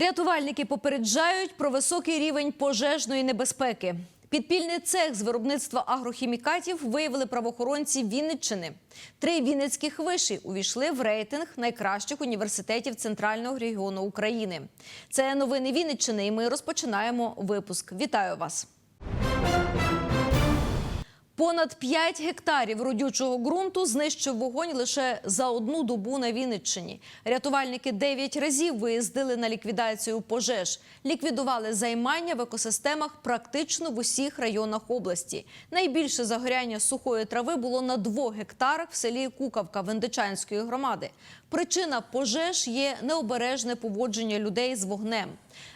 Рятувальники попереджають про високий рівень пожежної небезпеки. Підпільний цех з виробництва агрохімікатів виявили правоохоронці Вінниччини. Три вінницьких виші увійшли в рейтинг найкращих університетів центрального регіону України. Це новини Вінниччини, і ми розпочинаємо випуск. Вітаю вас! Понад 5 гектарів родючого ґрунту знищив вогонь лише за одну добу на Вінниччині. Рятувальники 9 разів виїздили на ліквідацію пожеж. Ліквідували займання в екосистемах практично в усіх районах області. Найбільше загоряння сухої трави було на 2 гектарах в селі Кукавка Вендичанської громади. Причина пожеж є необережне поводження людей з вогнем.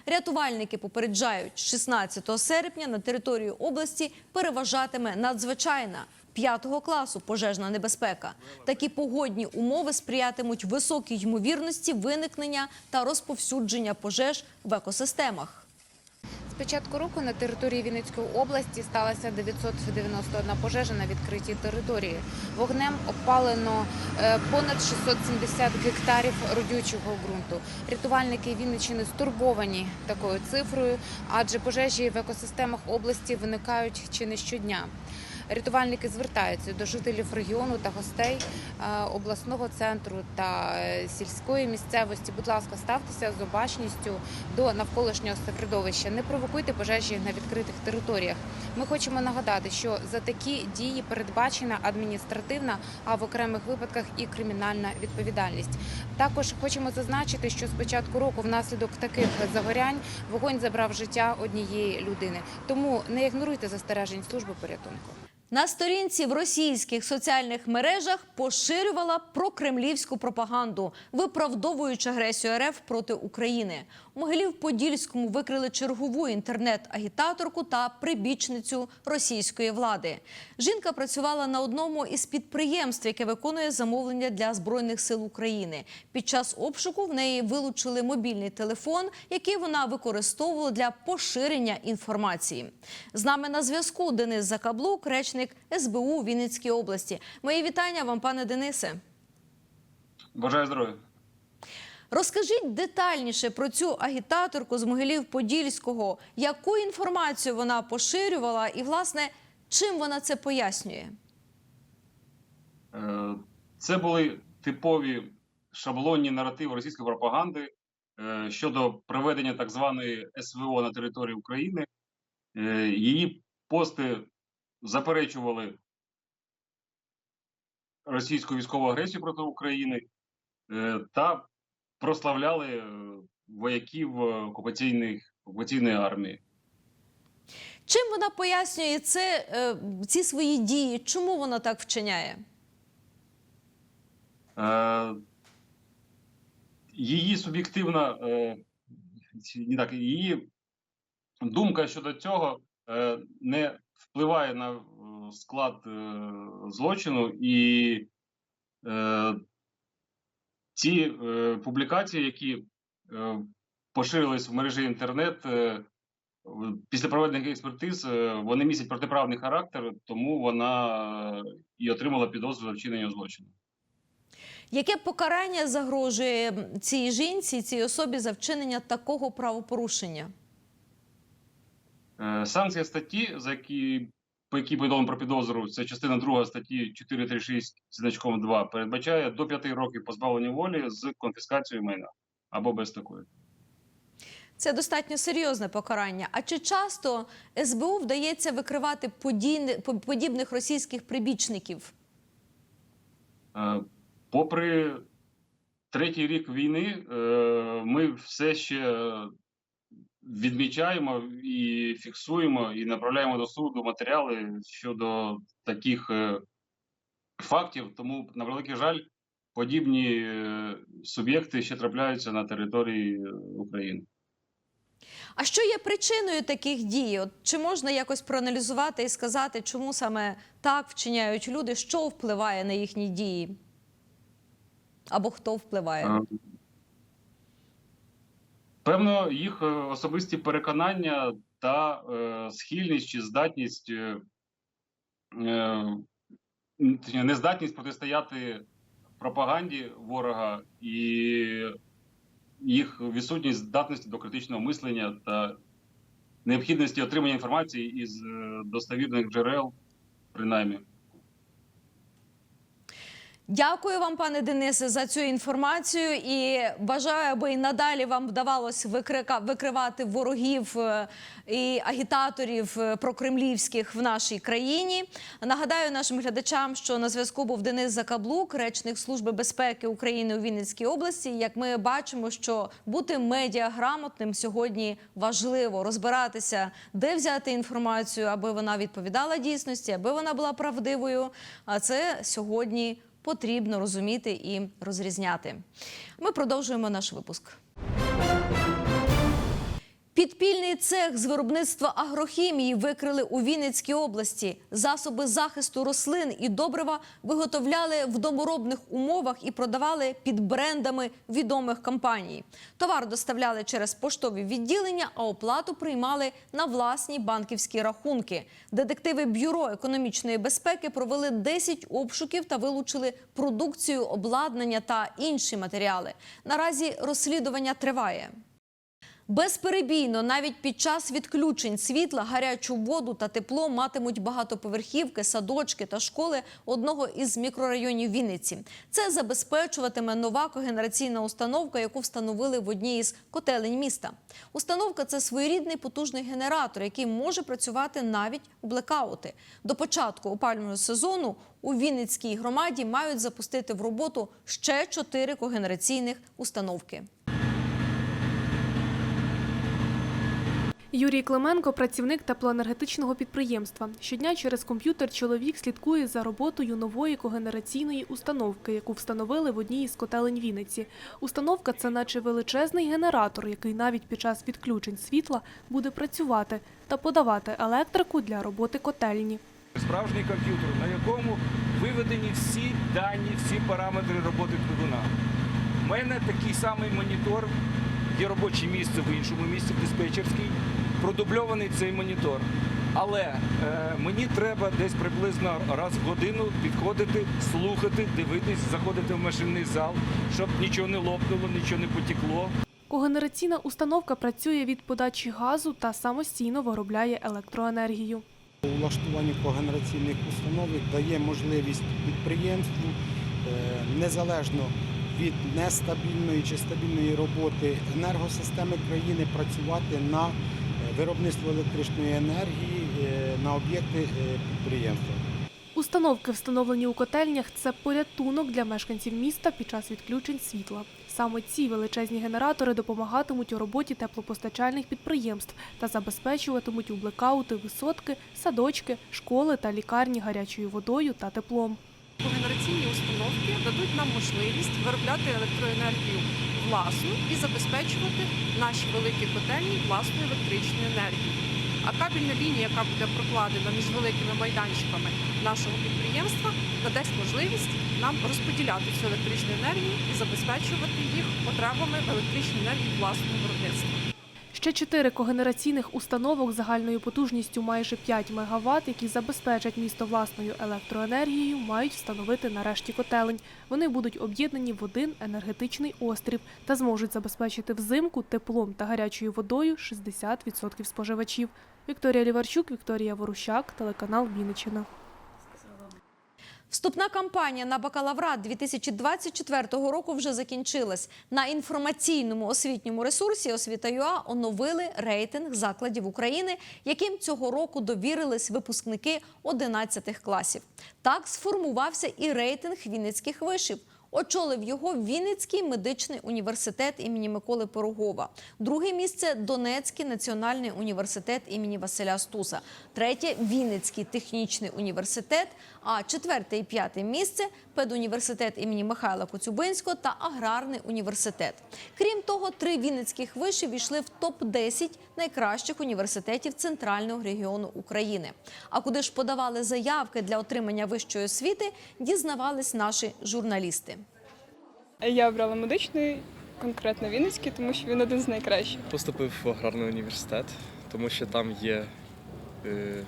Рятувальники попереджають, 16 серпня на територію області переважатиме надзвичайна П'ятого класу пожежна небезпека. Такі погодні умови сприятимуть високій ймовірності виникнення та розповсюдження пожеж в екосистемах. З початку року на території Вінницької області сталася 991 пожежа на відкритій території. Вогнем опалено е, понад 670 гектарів родючого ґрунту. Рятувальники Вінниччини стурбовані такою цифрою, адже пожежі в екосистемах області виникають чи не щодня. Рятувальники звертаються до жителів регіону та гостей е, обласного центру та е, сільської місцевості. Будь ласка, ставтеся з обачністю до навколишнього середовища. Не провокуйте пожежі на відкритих територіях. Ми хочемо нагадати, що за такі дії передбачена адміністративна, а в окремих випадках і кримінальна відповідальність. Також хочемо зазначити, що з початку року внаслідок таких загорянь вогонь забрав життя однієї людини. Тому не ігноруйте застережень служби порятунку. На сторінці в російських соціальних мережах поширювала прокремлівську пропаганду, виправдовуючи агресію РФ проти України. У Могилів-Подільському викрили чергову інтернет-агітаторку та прибічницю російської влади. Жінка працювала на одному із підприємств, яке виконує замовлення для збройних сил України. Під час обшуку в неї вилучили мобільний телефон, який вона використовувала для поширення інформації. З нами на зв'язку Денис Закаблук, речник СБУ у Вінницькій області. Мої вітання вам, пане Денисе. Бажаю здоров'я. Розкажіть детальніше про цю агітаторку з Могилів-Подільського, яку інформацію вона поширювала, і власне чим вона це пояснює? Е, Це були типові шаблонні наративи російської пропаганди е, щодо проведення так званої СВО на території України. Е, Її пости заперечували російську військову агресію проти України е, та прославляли е, вояків е, окупаційних окупаційної армії. Чим вона пояснює це, ці свої дії? Чому вона так вчиняє? Е, Її суб'єктивна е, не так, її думка щодо цього е, не впливає на е, склад е, злочину, і е, ці публікації, які е, поширились в мережі інтернет, після проведених експертиз, вони містять протиправний характер, тому вона і отримала підозру за вчинення злочину. Яке покарання загрожує цій жінці, цій особі за вчинення такого правопорушення? Е, Санкція статті, за які по якій повідомлено про підозру, це частина 2 статті 436 зі значком 2, передбачає до 5 років позбавлення волі з конфіскацією майна або без такої. Це достатньо серйозне покарання. А чи часто СБУ вдається викривати подійни- по- подібних російських прибічників? Е, Попри третій рік війни, е, ми все ще відмічаємо і фіксуємо, і направляємо до суду матеріали щодо таких е, фактів. Тому, на великий жаль, подібні е, суб'єкти ще трапляються на території е, України. А що є причиною таких дій? От чи можна якось проаналізувати і сказати, чому саме так вчиняють люди, що впливає на їхні дії? Або хто впливає? Е, Певно, їх е, особисті переконання та е, схильність чи здатність, е, е, нездатність протистояти пропаганді ворога і їх відсутність здатності до критичного мислення та необхідності отримання інформації із е, достовірних джерел, принаймні. Дякую вам, пане Денисе, за цю інформацію і бажаю, аби і надалі вам вдавалось викрика, викривати ворогів е, і агітаторів е, прокремлівських в нашій країні. Нагадаю нашим глядачам, що на зв'язку був Денис Закаблук, речник Служби безпеки України у Вінницькій області. Як ми бачимо, що бути медіаграмотним сьогодні важливо розбиратися, де взяти інформацію, аби вона відповідала дійсності, аби вона була правдивою. А це сьогодні потрібно розуміти і розрізняти. Ми продовжуємо наш випуск. Підпільний цех з виробництва агрохімії викрили у Вінницькій області. Засоби захисту рослин і добрива виготовляли в доморобних умовах і продавали під брендами відомих компаній. Товар доставляли через поштові відділення, а оплату приймали на власні банківські рахунки. Детективи бюро економічної безпеки провели 10 обшуків та вилучили продукцію, обладнання та інші матеріали. Наразі розслідування триває. Безперебійно, навіть під час відключень світла, гарячу воду та тепло матимуть багатоповерхівки, садочки та школи одного із мікрорайонів Вінниці. Це забезпечуватиме нова когенераційна установка, яку встановили в одній із котелень міста. Установка це своєрідний потужний генератор, який може працювати навіть у блекаути. До початку опалювального сезону у Вінницькій громаді мають запустити в роботу ще чотири когенераційних установки. Юрій Клименко працівник теплоенергетичного підприємства. Щодня через комп'ютер чоловік слідкує за роботою нової когенераційної установки, яку встановили в одній із котелень Вінниці. Установка це наче величезний генератор, який навіть під час відключень світла буде працювати та подавати електрику для роботи котельні. Справжній комп'ютер, на якому виведені всі дані, всі параметри роботи двигуна. У мене такий самий монітор, є робоче місце в іншому місці, диспетчерський, продубльований цей монітор. Але е, мені треба десь приблизно раз в годину підходити, слухати, дивитись, заходити в машинний зал, щоб нічого не лопнуло, нічого не потекло. Когенераційна установка працює від подачі газу та самостійно виробляє електроенергію. Улаштування когенераційних установок дає можливість підприємству е, незалежно від нестабільної чи стабільної роботи енергосистеми країни працювати на виробництво електричної енергії е, на об'єкти е, підприємства. Установки, встановлені у котельнях, це порятунок для мешканців міста під час відключень світла. Саме ці величезні генератори допомагатимуть у роботі теплопостачальних підприємств та забезпечуватимуть у блекаути висотки, садочки, школи та лікарні гарячою водою та теплом. Когенераційні установки дадуть нам можливість виробляти електроенергію власну і забезпечувати наші великі котельні власною електричною енергією. А кабельна лінія, яка буде прокладена між великими майданчиками нашого підприємства, надасть можливість нам розподіляти цю електричну енергію і забезпечувати їх потребами електричної енергії власного виробництва. Ще чотири когенераційних установок загальною потужністю майже 5 МВт, які забезпечать місто власною електроенергією, мають встановити на решті котелень. Вони будуть об'єднані в один енергетичний острів та зможуть забезпечити взимку теплом та гарячою водою 60% споживачів. Вікторія Ліварчук, Вікторія Ворущак, телеканал Вінниччина. Вступна кампанія на бакалаврат 2024 року вже закінчилась. На інформаційному освітньому ресурсі «Освіта.ЮА» оновили рейтинг закладів України, яким цього року довірились випускники 11 класів. Так сформувався і рейтинг Вінницьких вишів. Очолив його Вінницький медичний університет імені Миколи Пирогова. Друге місце Донецький національний університет імені Василя Стуса. Третє Вінницький технічний університет. А четверте і п'яте місце педуніверситет імені Михайла Коцюбинського та аграрний університет. Крім того, три вінницьких виші війшли в топ 10 найкращих університетів центрального регіону України. А куди ж подавали заявки для отримання вищої освіти, дізнавались наші журналісти. Я обрала медичний, конкретно Вінницький, тому що він один з найкращих. Поступив в аграрний університет, тому що там є е,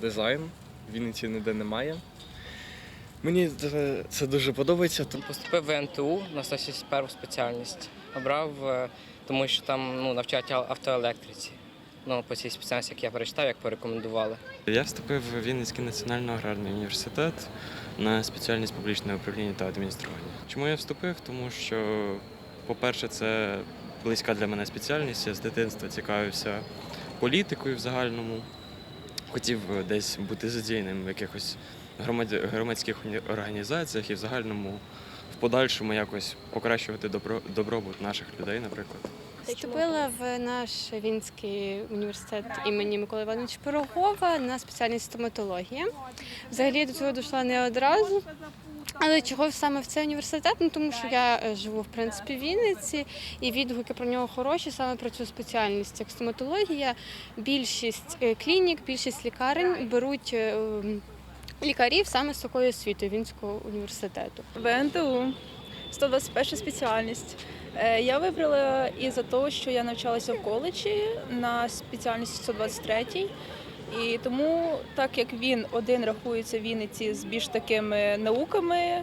дизайн, в Вінниці ніде немає. Мені це- дуже подобається, Поступив в НТУ на 161 спеціальність. обрав, е, тому що там ну, навчають автоелектриці. Ну, по цій спеціальності, як я перечитав, як порекомендували. Я вступив в Вінницький національний аграрний університет на спеціальність публічне управління та адміністрування. Чому я вступив? Тому що, по-перше, це близька для мене спеціальність. Я з дитинства цікавився політикою в загальному. Хотів е, десь бути задіяним в якихось громад- громадських організаціях і в загальному в подальшому якось покращувати добро, добробут наших людей, наприклад. Вступила в наш Вінський університет імені Миколи Івановича Пирогова на спеціальність стоматологія. Взагалі до цього дійшла не одразу. Але чого саме в цей університет? Ну тому що я е, живу в принципі в Вінниці, і відгуки про нього хороші саме про цю спеціальність. Як стоматологія, більшість е, клінік, більшість лікарень беруть е, лікарів саме з такою освітою Вінського університету. ВНТУ, 121 спеціальність. Я вибрала із-за того, що я навчалася в коледжі на спеціальності 123 і тому, так як він один рахується в Вінниці з більш такими науками,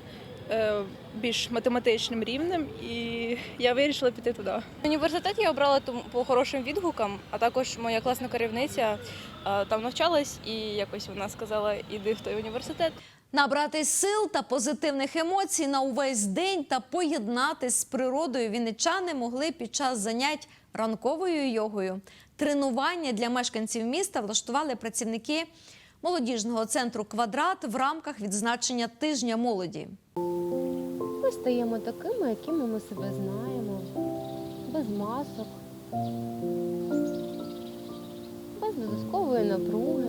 е, більш математичним рівнем, і я вирішила піти туди. Університет я обрала по хорошим відгукам, а також моя класна керівниця е, там навчалась, і якось вона сказала, іди в той університет. Набратись сил та позитивних емоцій на увесь день та поєднатись з природою вінничани могли під час занять ранковою йогою. Тренування для мешканців міста влаштували працівники молодіжного центру Квадрат в рамках відзначення тижня молоді. Ми стаємо такими, якими ми себе знаємо, без масок, без додаткової напруги.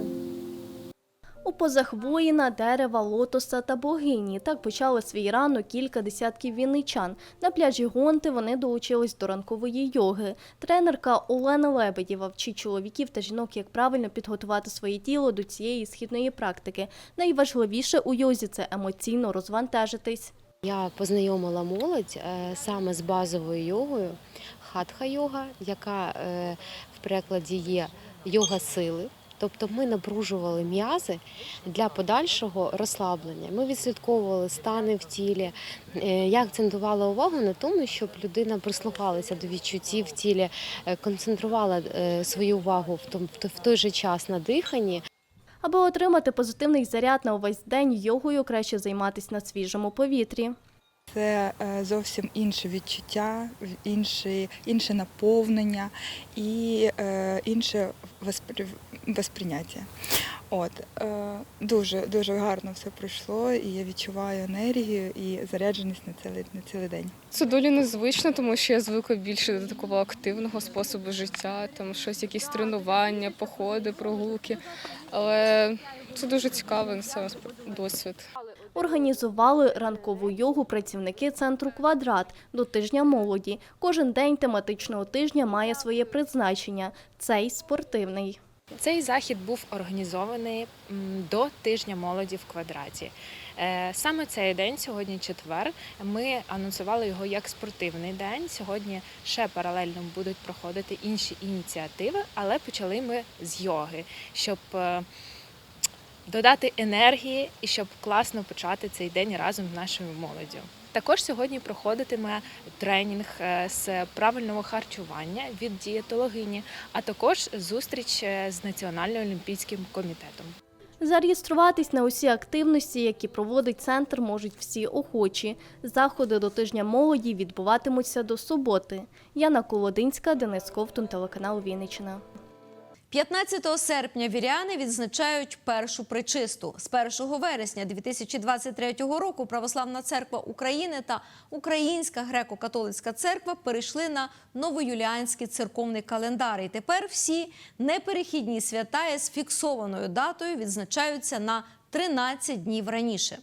У позах воїна, дерева, лотоса та богині. Так почали свій ранок кілька десятків вінничан. На пляжі Гонти вони долучились до ранкової йоги. Тренерка Олена Лебедєва вчить чоловіків та жінок, як правильно підготувати своє тіло до цієї східної практики. Найважливіше у йозі це емоційно розвантажитись. Я познайомила молодь е, саме з базовою йогою, хатха-йога, яка е, в перекладі є йога сили. Тобто ми напружували м'язи для подальшого розслаблення. Ми відслідковували стани в тілі. Е, Я акцентувала увагу на тому, щоб людина прислухалася до відчуттів в тілі, е, концентрувала е, свою увагу в той- же час на диханні. Аби отримати позитивний заряд на увесь день, йогою краще займатися на свіжому повітрі. Це е, зовсім інше відчуття, інше, інше наповнення і е, інше воспри- восприйняття. От е, дуже дуже гарно все пройшло, і я відчуваю енергію і зарядженість на цілий на цілий день. Це доволі незвично, тому що я звикла більше до такого активного способу життя, там щось, якісь тренування, походи, прогулки. Але це дуже цікавий це досвід. Організували ранкову йогу працівники центру Квадрат до тижня молоді. Кожен день тематичного тижня має своє призначення. Цей спортивний. Цей захід був організований до тижня молоді в квадраті. Е, Саме цей день, сьогодні четвер, ми анонсували його як спортивний день. Сьогодні ще паралельно будуть проходити інші ініціативи, але почали ми з йоги, щоб е, додати енергії і щоб класно почати цей день разом з нашою молоддю. Також сьогодні проходитиме тренінг е, з правильного харчування від дієтологині, а також зустріч е, з Національним олімпійським комітетом. Зареєструватись на усі активності, які проводить центр, можуть всі охочі. Заходи до тижня молоді відбуватимуться до суботи. Яна Колодинська, Денис Ковтун, телеканал Вінниччина. 15 серпня віряни відзначають першу причисту. З 1 вересня 2023 року Православна церква України та Українська греко-католицька церква перейшли на новоюліанський церковний календар. І тепер всі неперехідні свята із фіксованою датою відзначаються на 13 днів раніше.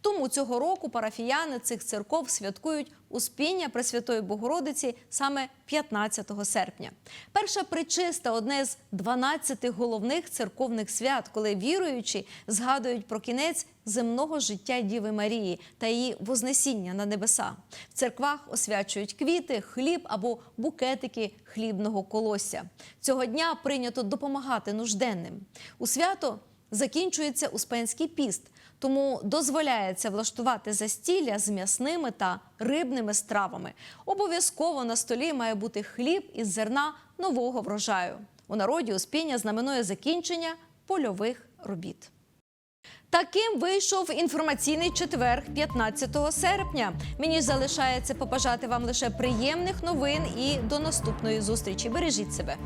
Тому цього року парафіяни цих церков святкують Успіння Пресвятої Богородиці саме 15 серпня. Перша причиста одне з 12 головних церковних свят, коли віруючі згадують про кінець земного життя Діви Марії та її вознесіння на небеса. В церквах освячують квіти, хліб або букетики хлібного колосся. Цього дня прийнято допомагати нужденним. У свято закінчується Успенський піст, тому дозволяється влаштувати застілля з м'ясними та рибними стравами. Обов'язково на столі має бути хліб із зерна нового врожаю. У народі Успіння знаменує закінчення польових робіт. Таким вийшов інформаційний четвер 15 серпня. Мені залишається побажати вам лише приємних новин і до наступної зустрічі. Бережіть себе.